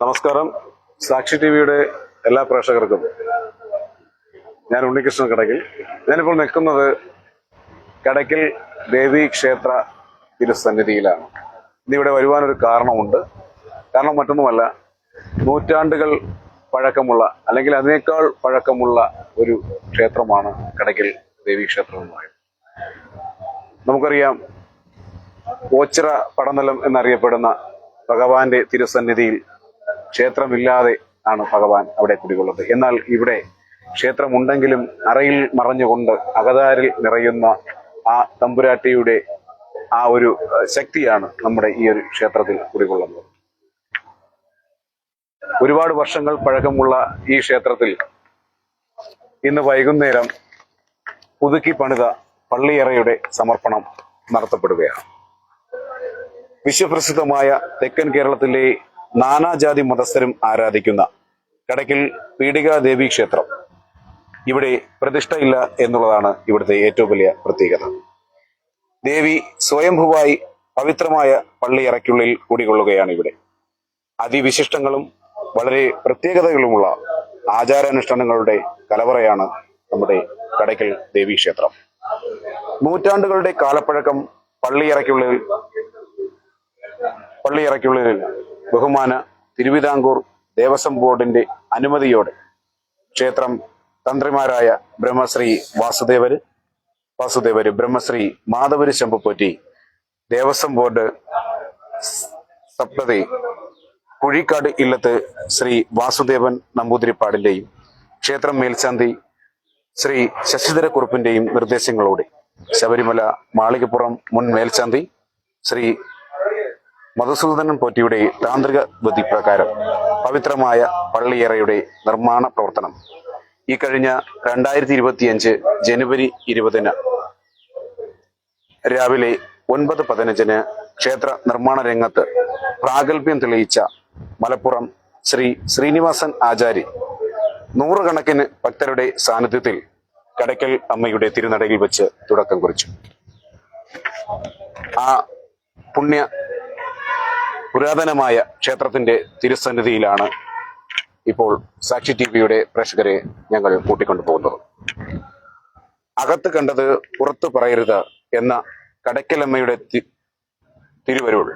നമസ്കാരം. സാക്ഷി ടി വിയുടെ എല്ലാ പ്രേക്ഷകർക്കും ഞാൻ ഉണ്ണികൃഷ്ണൻ കടക്കിൽ ഞാനിപ്പോൾ നിൽക്കുന്നത് കടക്കിൽ ദേവി ക്ഷേത്ര തിരുസന്നിധിയിലാണ്. ഇന്നിവിടെ വരുവാനൊരു കാരണമുണ്ട്. കാരണം മറ്റൊന്നുമല്ല നൂറ്റാണ്ടുകൾ പഴക്കമുള്ള അല്ലെങ്കിൽ അതിനേക്കാൾ പഴക്കമുള്ള ഒരു ക്ഷേത്രമാണ് കടക്കിൽ ദേവി ക്ഷേത്രം എന്ന് പറയുന്നത്. നമുക്കറിയാം ഓച്ചിറ പടനിലം എന്നറിയപ്പെടുന്ന ഭഗവാന്റെ തിരുസന്നിധിയിൽ ക്ഷേത്രമില്ലാതെ ആണ് ഭഗവാൻ അവിടെ കുടികൊള്ളുന്നത്. എന്നാൽ ഇവിടെ ക്ഷേത്രമുണ്ടെങ്കിലും അറയിൽ മറഞ്ഞുകൊണ്ട് അകതാരിൽ നിറയുന്ന ആ തമ്പുരാട്ടിയുടെ ആ ഒരു ശക്തിയാണ് നമ്മുടെ ഈ ഒരു ക്ഷേത്രത്തിൽ കുടികൊള്ളുന്നത്. ഒരുപാട് വർഷങ്ങൾ പഴക്കമുള്ള ഈ ക്ഷേത്രത്തിൽ ഇന്ന് വൈകുന്നേരം പുതുക്കി പണിത പള്ളിയറയുടെ സമർപ്പണം നടത്തപ്പെടുകയാണ്. വിശ്വപ്രസിദ്ധമായ തെക്കൻ കേരളത്തിലെ നാനാജാതി മതസ്ഥരും ആരാധിക്കുന്ന കടക്കിൽ പീഡിക ദേവി ക്ഷേത്രം. ഇവിടെ പ്രതിഷ്ഠയില്ല എന്നുള്ളതാണ് ഇവിടുത്തെ ഏറ്റവും വലിയ പ്രത്യേകത. ദേവി സ്വയംഭുവായി പവിത്രമായ പള്ളിയറയ്ക്കുള്ളിൽ കൂടികൊള്ളുകയാണ് ഇവിടെ. അതിവിശിഷ്ടങ്ങളും വളരെ പ്രത്യേകതകളുമുള്ള ആചാരാനുഷ്ഠാനങ്ങളുടെ കലവറയാണ് നമ്മുടെ കടയ്ക്കൽ ദേവി ക്ഷേത്രം. നൂറ്റാണ്ടുകളുടെ കാലപ്പഴക്കം പള്ളിയറയ്ക്കുള്ളിൽ പള്ളിയറയ്ക്കുള്ളിൽ ബഹുമാന തിരുവിതാംകൂർ ദേവസ്വം ബോർഡിന്റെ അനുമതിയോടെ ക്ഷേത്രം തന്ത്രിമാരായ ബ്രഹ്മശ്രീ വാസുദേവര് വാസുദേവര് ബ്രഹ്മശ്രീ മാധവര് ശമ്പുപോറ്റി ദേവസ്വം ബോർഡ് സപ്തതി കുഴിക്കാട് ഇല്ലത്ത് ശ്രീ വാസുദേവൻ നമ്പൂതിരിപ്പാടിന്റെയും ക്ഷേത്രം മേൽശാന്തി ശ്രീ ശശിധരക്കുറുപ്പിന്റെയും നിർദ്ദേശങ്ങളോടെ ശബരിമല മാളികപ്പുറം മുൻ മേൽശാന്തി ശ്രീ മധുസൂദനൻ പോറ്റിയുടെ താന്ത്രിക ബുദ്ധി പ്രകാരം പവിത്രമായ പള്ളിയറയുടെ നിർമ്മാണ പ്രവർത്തനം ഈ കഴിഞ്ഞ രണ്ടായിരത്തി ഇരുപത്തിയഞ്ച് ജനുവരി ഇരുപതിന് രാവിലെ ഒൻപത് പതിനഞ്ചിന് ക്ഷേത്ര നിർമ്മാണ രംഗത്ത് പ്രാഗൽഭ്യം തെളിയിച്ച മലപ്പുറം ശ്രീ ശ്രീനിവാസൻ ആചാരി നൂറുകണക്കിന് ഭക്തരുടെ സാന്നിധ്യത്തിൽ കടയ്ക്കൽ അമ്മയുടെ തിരുനടയിൽ വെച്ച് തുടക്കം കുറിച്ചു. ആ പുണ്യ പുരാതനമായ ക്ഷേത്രത്തിന്റെ തിരുസന്നിധിയിലാണ് ഇപ്പോൾ സാക്ഷി ടി വിയുടെ പ്രേക്ഷകരെ ഞങ്ങൾ കൂട്ടിക്കൊണ്ടു പോകുന്നത് അകത്ത് കണ്ടത് പുറത്തു പറയരുത് എന്ന കടക്കലമ്മയുടെ തിരുവരുൾ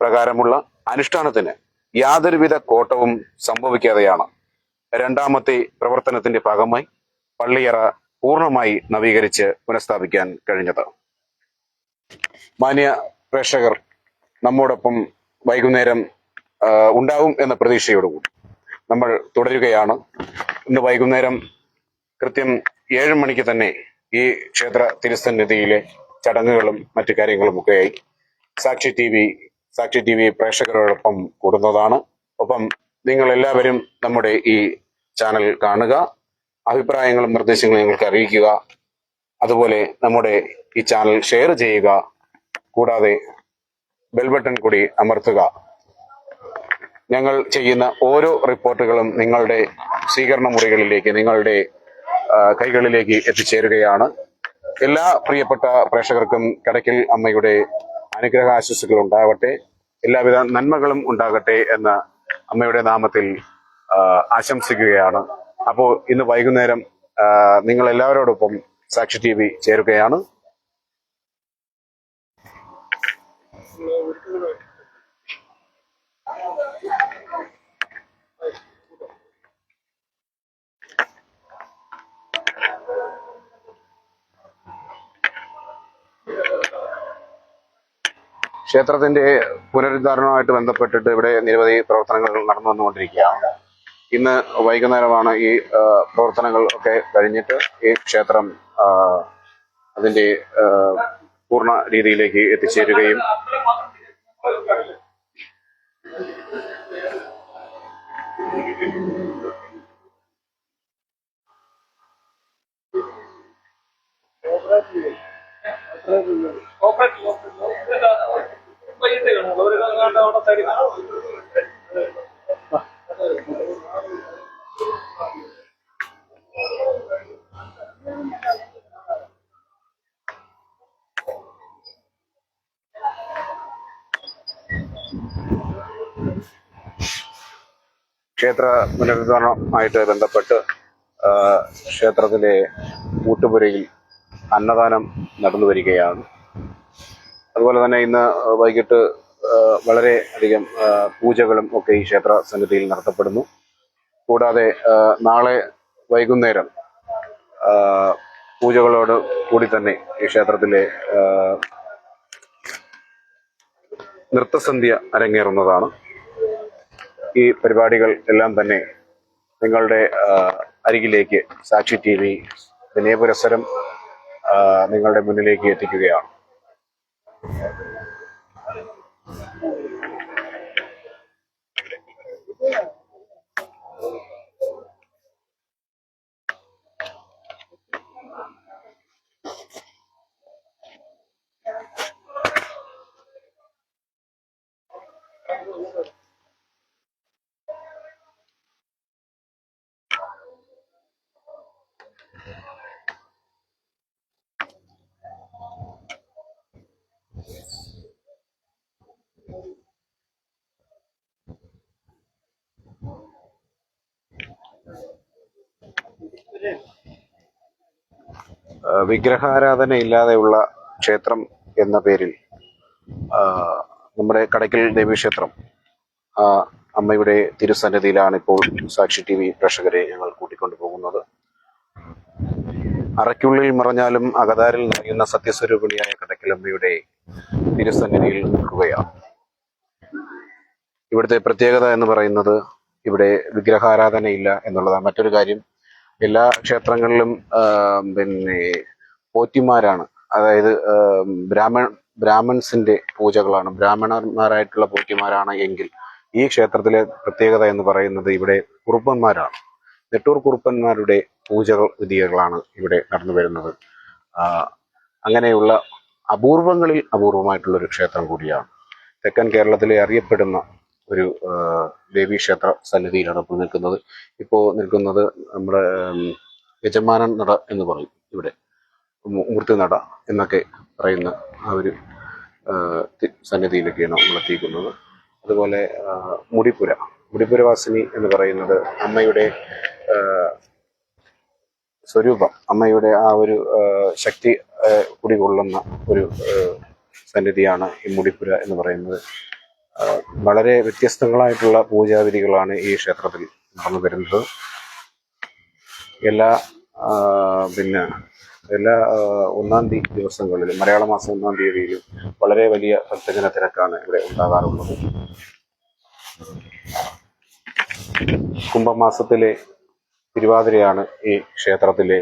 പ്രകാരമുള്ള അനുഷ്ഠാനത്തിന് യാതൊരുവിധ കോട്ടവും സംഭവിക്കാതെയാണ് രണ്ടാമത്തെ പ്രവർത്തനത്തിന്റെ ഭാഗമായി പള്ളിയറ പൂർണമായി നവീകരിച്ച് പുനഃസ്ഥാപിക്കാൻ കഴിഞ്ഞത്. മാന്യ പ്രേക്ഷകർ നമ്മോടൊപ്പം വൈകുന്നേരം ഉണ്ടാവും എന്ന പ്രതീക്ഷയോടുകൂടി. നമ്മൾ തുടരുകയാണ്. ഇന്ന് വൈകുന്നേരം കൃത്യം ഏഴ് മണിക്ക് തന്നെ ഈ ക്ഷേത്ര തിരുസന്നിധിയിലെ ചടങ്ങുകളും മറ്റു കാര്യങ്ങളുമൊക്കെയായി Sakshi T V Sakshi T V പ്രേക്ഷകരോടൊപ്പം കൂടുന്നതാണ്. ഒപ്പം നിങ്ങൾ എല്ലാവരും നമ്മുടെ ഈ ചാനൽ കാണുക അഭിപ്രായങ്ങളും നിർദ്ദേശങ്ങളും നിങ്ങൾക്ക് അറിയിക്കുക. അതുപോലെ നമ്മുടെ ഈ ചാനൽ ഷെയർ ചെയ്യുക. കൂടാതെ ബെൽ ബട്ടൺ കൂടി അമർത്തുക. ഞങ്ങൾ ചെയ്യുന്ന ഓരോ റിപ്പോർട്ടുകളും നിങ്ങളുടെ സ്വീകരണ മുറികളിലേക്ക് നിങ്ങളുടെ കൈകളിലേക്ക് എത്തിച്ചേരുകയാണ്. എല്ലാ പ്രിയപ്പെട്ട പ്രേക്ഷകർക്കും കടയ്ക്കൽ അമ്മയുടെ അനുഗ്രഹ ആശംസകൾ ഉണ്ടാകട്ടെ എല്ലാവിധ നന്മകളും ഉണ്ടാകട്ടെ എന്ന അമ്മയുടെ നാമത്തിൽ ആശംസിക്കുകയാണ്. അപ്പോൾ ഇന്ന് വൈകുന്നേരം നിങ്ങൾ എല്ലാവരോടൊപ്പം സാക്ഷി ടി വി ചേരുകയാണ്. ക്ഷേത്രത്തിന്റെ പുനരുദ്ധാരണവുമായിട്ട് ബന്ധപ്പെട്ടിട്ട് ഇവിടെ നിരവധി പ്രവർത്തനങ്ങൾ നടന്നു വന്നുകൊണ്ടിരിക്കുകയാണ് ഇന്ന് വൈകുന്നേരമാണ് ഈ പ്രവർത്തനങ്ങൾ ഒക്കെ കഴിഞ്ഞിട്ട് ഈ ക്ഷേത്രം അതിന്റെ പൂർണ രീതിയിലേക്ക് എത്തിച്ചേരുകയും ക്ഷേത്ര പുനരുദ്ധാരണമായിട്ട് ബന്ധപ്പെട്ട് ക്ഷേത്രത്തിലെ കൂട്ടുപുരയിൽ അന്നദാനം നടന്നു വരികയാണ്. അതുപോലെ തന്നെ ഇന്ന് വൈകിട്ട് വളരെ അധികം പൂജകളും ഒക്കെ ഈ ക്ഷേത്ര സന്നിധിയിൽ നടത്തപ്പെടുന്നു. കൂടാതെ നാളെ വൈകുന്നേരം പൂജകളോട് കൂടി തന്നെ ഈ ക്ഷേത്രത്തിലെ നൃത്തസന്ധ്യ അരങ്ങേറുന്നതാണ്. ഈ പരിപാടികൾ എല്ലാം തന്നെ നിങ്ങളുടെ അരികിലേക്ക് സാക്ഷി ടി വി വിനയപുരസരം നിങ്ങളുടെ മുന്നിലേക്ക് എത്തിക്കുകയാണ്. ആ, വിഗ്രഹാരാധന ഇല്ലാതെയുള്ള ക്ഷേത്രം എന്ന പേരിൽ നമ്മുടെ കടയ്ക്കൽ ദേവീക്ഷേത്രം ആ, അമ്മയുടെ തിരുസന്നിധിയിലാണ് ഇപ്പോൾ സാക്ഷി ടി വി പ്രേക്ഷകരെ ഞങ്ങൾ കൂട്ടിക്കൊണ്ടു പോകുന്നത്. അറയ്ക്കുള്ളിൽ മറഞ്ഞാലും അകതാരിൽ നിറയുന്ന സത്യസ്വരൂപിണിയായ കടക്കലമ്മയുടെ തിരുസന്നിധിയിൽ നിൽക്കുകയാണ്. ഇവിടുത്തെ പ്രത്യേകത എന്ന് പറയുന്നത് ഇവിടെ വിഗ്രഹാരാധനയില്ല എന്നുള്ളതാണ്. മറ്റൊരു കാര്യം എല്ലാ ക്ഷേത്രങ്ങളിലും പിന്നെ പോറ്റിമാരാണ്. അതായത് ബ്രാഹ്മണ ബ്രാഹ്മൺ ബ്രാഹ്മൺസിന്റെ പൂജകളാണ്. ബ്രാഹ്മണന്മാരായിട്ടുള്ള പോറ്റിമാരാണ് എങ്കിൽ ഈ ക്ഷേത്രത്തിലെ പ്രത്യേകത എന്ന് പറയുന്നത് ഇവിടെ കുറുപ്പന്മാരാണ്. നെട്ടൂർ കുറുപ്പന്മാരുടെ പൂജകൾ വിധികളാണ് ഇവിടെ നടന്നു വരുന്നത്. അങ്ങനെയുള്ള അപൂർവങ്ങളിൽ അപൂർവമായിട്ടുള്ള ഒരു ക്ഷേത്രം കൂടിയാണ്. തെക്കൻ കേരളത്തിലെ അറിയപ്പെടുന്ന ഒരു ദേവീക്ഷേത്ര സന്നിധിയിലാണ് ഇപ്പോൾ നിൽക്കുന്നത്. ഇപ്പോൾ നിൽക്കുന്നത് നമ്മുടെ യജമാനൻ നട എന്ന് പറയും ഇവിടെ. മൂർത്തി നട എന്നൊക്കെ പറയുന്ന ആ ഒരു സന്നിധിയിലൊക്കെയാണ് നമ്മൾ എത്തിക്കുന്നത് അതുപോലെ മുടിപ്പുര. മുടിപ്പുരവാസിനി എന്ന് പറയുന്നത് അമ്മയുടെ സ്വരൂപം അമ്മയുടെ ആ ഒരു ശക്തി കുടികൊള്ളുന്ന ഒരു സന്നിധിയാണ് ഈ മുടിപ്പുര എന്ന് പറയുന്നത്. വളരെ വ്യത്യസ്തങ്ങളായിട്ടുള്ള പൂജാവിധികളാണ് ഈ ക്ഷേത്രത്തിൽ നടന്നു വരുന്നത്. എല്ലാ പിന്നെ എല്ലാ ഒന്നാം തീയതി ദിവസങ്ങളിലും മലയാള മാസം ഒന്നാം തീയതിയിലും വളരെ വലിയ ഭക്തജന തിരക്കാണ് ഇവിടെ ഉണ്ടാകാറുള്ളത്. കുംഭമാസത്തിലെ തിരുവാതിരയാണ് ഈ ക്ഷേത്രത്തിലെ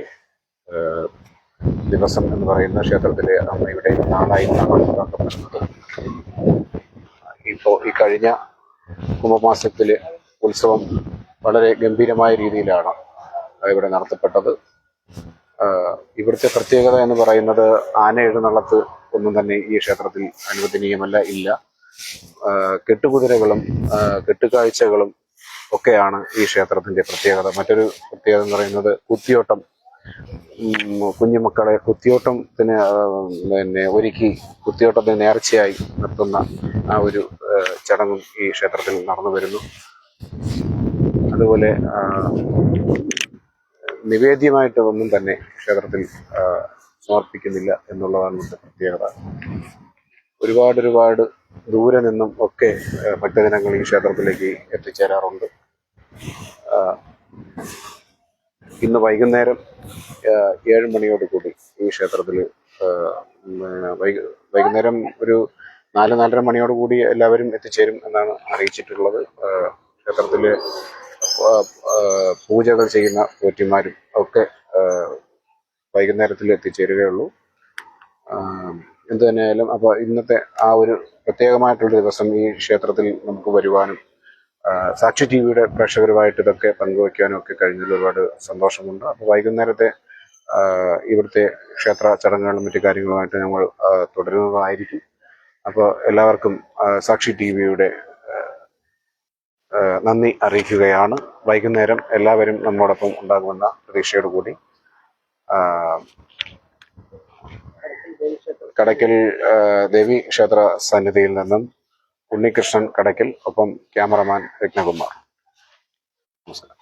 ദിവസം എന്ന് പറയുന്ന ക്ഷേത്രത്തിലെ അമ്മയുടെ നാളായി കണക്കാക്കപ്പെടുന്നത് ഇപ്പോൾ ഈ കഴിഞ്ഞ കുംഭമാസത്തിൽ ഉത്സവം വളരെ ഗംഭീരമായ രീതിയിലാണ് ഇവിടെ നടത്തപ്പെട്ടത്. ഇവിടുത്തെ പ്രത്യേകത എന്ന് പറയുന്നത് ആന എഴുന്നള്ളത്ത് ഒന്നും തന്നെ ഈ ക്ഷേത്രത്തിൽ അനുവദനീയമല്ല ഇല്ല. കെട്ടുകുതിരകളും കെട്ടുകാഴ്ചകളും ഒക്കെയാണ് ഈ ക്ഷേത്രത്തിന്റെ പ്രത്യേകത. മറ്റൊരു പ്രത്യേകത എന്ന് പറയുന്നത് കുത്തിയോട്ടം കുഞ്ഞുമക്കളെ കുത്തിയോട്ടത്തിന് പിന്നെ ഒരുക്കി കുത്തിയോട്ടത്തിന് നേർച്ചയായി നിർത്തുന്ന ആ ഒരു ചടങ്ങും ഈ ക്ഷേത്രത്തിൽ നടന്നു വരുന്നു. അതുപോലെ നിവേദ്യമായിട്ട് ഒന്നും തന്നെ ക്ഷേത്രത്തിൽ സമർപ്പിക്കുന്നില്ല എന്നുള്ളതാണ് ഇവിടുത്തെ പ്രത്യേകത. ഒരുപാട് ഒരുപാട് ദൂരെ നിന്നും ഒക്കെ ഭക്തജനങ്ങൾ ഈ ക്ഷേത്രത്തിലേക്ക് എത്തിച്ചേരാറുണ്ട്. ഇന്ന് വൈകുന്നേരം ഏഴ് മണിയോട് കൂടി ഈ ക്ഷേത്രത്തിൽ വൈകുന്നേരം ഒരു നാല് നാലര മണിയോട് കൂടി എല്ലാവരും എത്തിച്ചേരും എന്നാണ് അറിയിച്ചിട്ടുള്ളത്. ക്ഷേത്രത്തിലെ പൂജകൾ ചെയ്യുന്ന പോറ്റിമാരും ഒക്കെ വൈകുന്നേരത്തിൽ എത്തിച്ചേരുകയുള്ളൂ. എന്തു തന്നെയായാലും അപ്പോൾ ഇന്നത്തെ ആ ഒരു പ്രത്യേകമായിട്ടുള്ള ദിവസം ഈ ക്ഷേത്രത്തിൽ നമുക്ക് വരുവാനും സാക്ഷി ടി വിയുടെ പ്രേക്ഷകരുമായിട്ട് ഇതൊക്കെ പങ്കുവയ്ക്കാനും ഒക്കെ കഴിഞ്ഞതിൽ ഒരുപാട് സന്തോഷമുണ്ട്. അപ്പോൾ വൈകുന്നേരത്തെ ഇവിടുത്തെ ക്ഷേത്ര ചടങ്ങുകളും മറ്റു കാര്യങ്ങളുമായിട്ട് ഞങ്ങൾ തുടരുന്നതായിരിക്കും. അപ്പോൾ എല്ലാവർക്കും സാക്ഷി ടി വിയുടെ നന്ദി അറിയിക്കുകയാണ്. വൈകുന്നേരം എല്ലാവരും നമ്മോടൊപ്പം ഉണ്ടാകുമെന്ന പ്രതീക്ഷയോട് കൂടി കടയ്ക്കൽ ദേവി ക്ഷേത്ര സന്നിധിയിൽ നിന്നും ഉണ്ണികൃഷ്ണൻ കടയ്ക്കൽ ഒപ്പം ക്യാമറമാൻ രത്നകുമാർ. നമസ്കാരം.